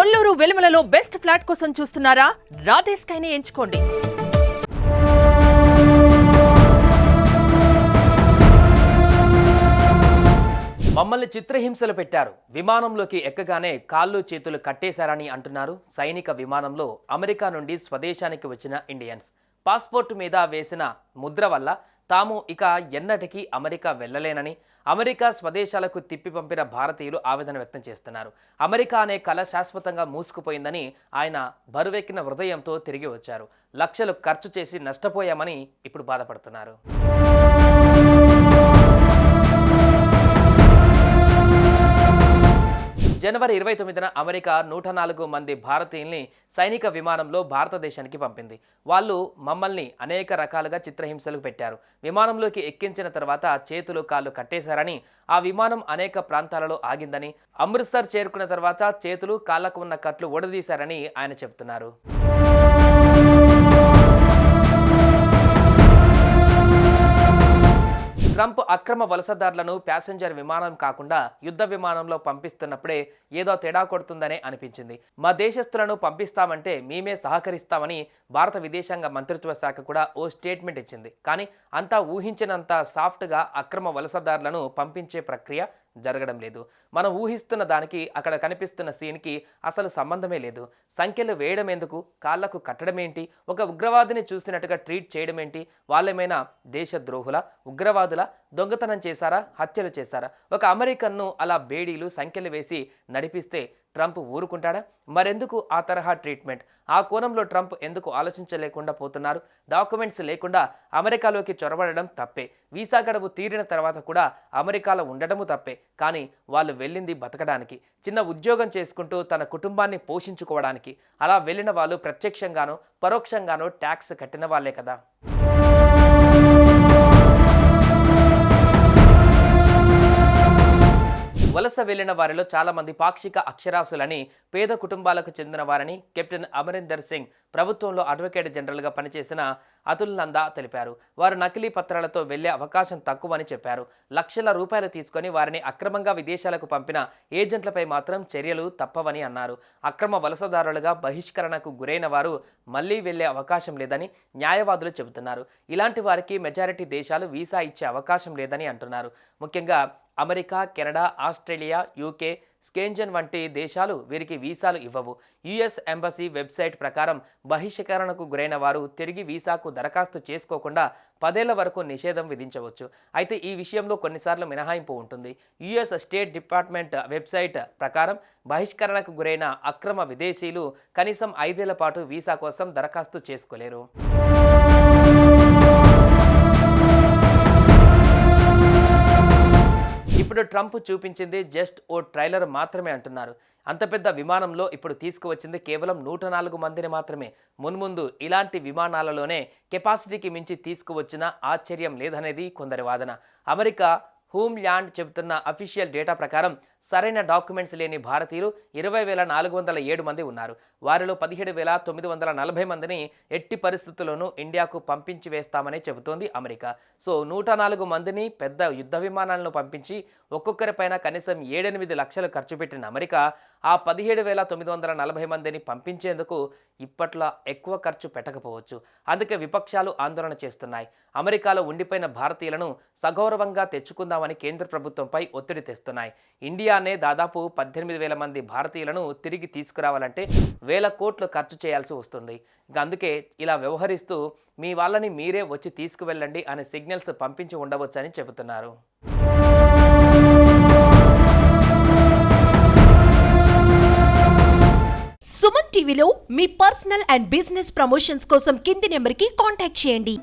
Kolluru వెలుమలలో best flat కోసం చూస్తున్నారా? రాధే స్కైని ఎంచుకోండి. మమ్మల్ని చిత్రహింసలు పెట్టారు. విమానంలోకి ఎక్కగానే కాళ్ళు చేతులు కట్టేశారని అంటున్నారు సైనిక విమానంలో అమెరికా నుండి స్వదేశానికి వచ్చిన ఇండియన్స్. పాస్పోర్ట్ మీద వేసిన ముద్ర వల్ల తాము ఇక ఎన్నటికీ అమెరికా వెళ్ళలేనని అమెరికా స్వదేశాలకు తిప్పి పంపిన భారతీయులు ఆవేదన వ్యక్తం చేస్తున్నారు. అమెరికా అనే కళ శాశ్వతంగా మూసుకుపోయిందని ఆయన బరువెక్కిన హృదయంతో తిరిగి వచ్చారు. లక్షలు ఖర్చు చేసి నష్టపోయామని ఇప్పుడు బాధపడుతున్నారు. జనవరి ఇరవై తొమ్మిదిన అమెరికా నూట నాలుగు మంది భారతీయుల్ని సైనిక విమానంలో భారతదేశానికి పంపింది. వాళ్ళు మమ్మల్ని అనేక రకాలుగా చిత్రహింసలు పెట్టారు. విమానంలోకి ఎక్కించిన తర్వాత చేతులు కాళ్ళు కట్టేశారని ఆ విమానం అనేక ప్రాంతాలలో ఆగిందని అమృత్సర్ చేరుకున్న తర్వాత చేతులు కాళ్ళకు ఉన్న కట్లు ఊడదీశారని ఆయన చెబుతున్నారు. ట్రంప్ అక్రమ వలసదారులను ప్యాసింజర్ విమానం కాకుండా యుద్ధ విమానంలో పంపిస్తున్నప్పుడే ఏదో తేడా కొడుతుందనే అనిపించింది. మా దేశస్తులను పంపిస్తామంటే మేమే సహకరిస్తామని భారత విదేశాంగ మంత్రిత్వ శాఖ కూడా ఓ స్టేట్మెంట్ ఇచ్చింది. కానీ అంతా ఊహించినంత సాఫ్ట్గా అక్రమ వలసదారులను పంపించే ప్రక్రియ జరగడం లేదు. మనం ఊహిస్తున్న దానికి అక్కడ కనిపిస్తున్న సీన్కి అసలు సంబంధమే లేదు. సంఖ్యలు వేయడం ఎందుకు? కాళ్ళకు కట్టడం ఏంటి? ఒక ఉగ్రవాదిని చూసినట్టుగా ట్రీట్ చేయడం ఏంటి? వాళ్ళేమైనా దేశద్రోహుల? ఉగ్రవాదుల? దొంగతనం చేశారా? హత్యలు చేశారా? ఒక అమెరికన్ను అలా బేడీలు సంఖ్యలు వేసి నడిపిస్తే ట్రంప్ ఊరుకుంటాడా? మరెందుకు ఆ తరహా ట్రీట్మెంట్? ఆ కోణంలో ట్రంప్ ఎందుకు ఆలోచించలేకుండా పోతున్నారు? డాక్యుమెంట్స్ లేకుండా అమెరికాలోకి చొరబడడం తప్పే. వీసా గడువు తీరిన తర్వాత కూడా అమెరికాలో ఉండడము తప్పే. కానీ వాళ్ళు వెళ్ళింది బతకడానికి. చిన్న ఉద్యోగం చేసుకుంటూ తన కుటుంబాన్ని పోషించుకోవడానికి. అలా వెళ్ళిన వాళ్ళు ప్రత్యక్షంగానో పరోక్షంగానో ట్యాక్స్ కట్టిన వాళ్ళే కదా. వలస వెళ్ళిన వారిలో చాలామంది పాక్షిక అక్షరాస్యులని పేద కుటుంబాలకు చెందిన వారని కెప్టెన్ అమరీందర్ సింగ్ ప్రభుత్వంలో అడ్వకేట్ జనరల్గా పనిచేసిన అతుల్ నందా తెలిపారు. వారు నకిలీ పత్రాలతో వెళ్ళే అవకాశం తక్కువని చెప్పారు. లక్షల రూపాయలు తీసుకొని వారిని అక్రమంగా విదేశాలకు పంపిన ఏజెంట్లపై మాత్రం చర్యలు తప్పవని అన్నారు. అక్రమ వలసదారులుగా బహిష్కరణకు గురైన వారు మళ్ళీ వెళ్ళే అవకాశం లేదని న్యాయవాదులు చెబుతున్నారు. ఇలాంటి వారికి మెజారిటీ దేశాలు వీసా ఇచ్చే అవకాశం లేదని అంటున్నారు. ముఖ్యంగా America Canada Australia UK Schengen వంటి దేశాలు వీరికి వీసాలు ఇవ్వవు. యుఎస్ ఎంబసీ వెబ్సైట్ ప్రకారం బహిష్కరణకు గురైన వారు తిరిగి వీసాకు దరఖాస్తు చేసుకోకుండా పదేళ్ళ వరకు నిషేధం విధించవచ్చు. అయితే ఈ విషయంలో కొన్నిసార్లు మినహాయింపు ఉంటుంది. యుఎస్ స్టేట్ డిపార్ట్మెంట్ వెబ్సైట్ ప్రకారం బహిష్కరణకు గురైన అక్రమ విదేశీయులు కనీసం ఐదేళ్ళ పాటు వీసా కోసం దరఖాస్తు చేసుకోలేరు. ఇప్పుడు ట్రంప్ చూపించింది జస్ట్ ఓ ట్రైలర్ మాత్రమే అంటున్నారు. అంత పెద్ద విమానంలో ఇప్పుడు తీసుకువచ్చింది కేవలం నూట నాలుగు మందిని మాత్రమే. మున్ముందు ఇలాంటి విమానాలలోనే కెపాసిటీకి మించి తీసుకువచ్చిన ఆశ్చర్యం లేదనేది కొందరి వాదన. అమెరికా హూమ్ ల్యాండ్ చెబుతున్న అఫీషియల్ డేటా ప్రకారం సరైన డాక్యుమెంట్స్ లేని భారతీయులు ఇరవై వేల నాలుగు వందల ఏడు మంది ఉన్నారు. వారిలో పదిహేడు వేల తొమ్మిది వందల నలభై మందిని ఎట్టి పరిస్థితుల్లోనూ ఇండియాకు పంపించి వేస్తామని చెబుతోంది అమెరికా. సో నూట నాలుగు మందిని పెద్ద యుద్ధ విమానాలను పంపించి ఒక్కొక్కరిపైన కనీసం ఏడెనిమిది లక్షలు ఖర్చు పెట్టిన అమెరికా ఆ పదిహేడు వేల తొమ్మిది వందల నలభై మందిని పంపించేందుకు ఇప్పట్లో ఎక్కువ ఖర్చు పెట్టకపోవచ్చు. అందుకే విపక్షాలు ఆందోళన చేస్తున్నాయి. అమెరికాలో ఉండిపోయిన భారతీయులను సగౌరవంగా తెచ్చుకుందాం చేస్తున్నామని కేంద్ర ప్రభుత్వంపై ఒత్తిడి తెస్తున్నాయి. ఇండియానే దాదాపు పద్దెనిమిది వేల మంది భారతీయులను తిరిగి తీసుకురావాలంటే వేల కోట్లు ఖర్చు చేయాల్సి వస్తుంది. అందుకే ఇలా వ్యవహరిస్తూ మీ వాళ్ళని మీరే వచ్చి తీసుకువెళ్ళండి అనే సిగ్నల్స్ పంపించి ఉండవచ్చని చెబుతున్నారు. సుమన్ టీవీలో మీ పర్సనల్ అండ్ బిజినెస్ ప్రమోషన్స్ కోసం కింది నెంబర్కి కాంటాక్ట్ చేయండి.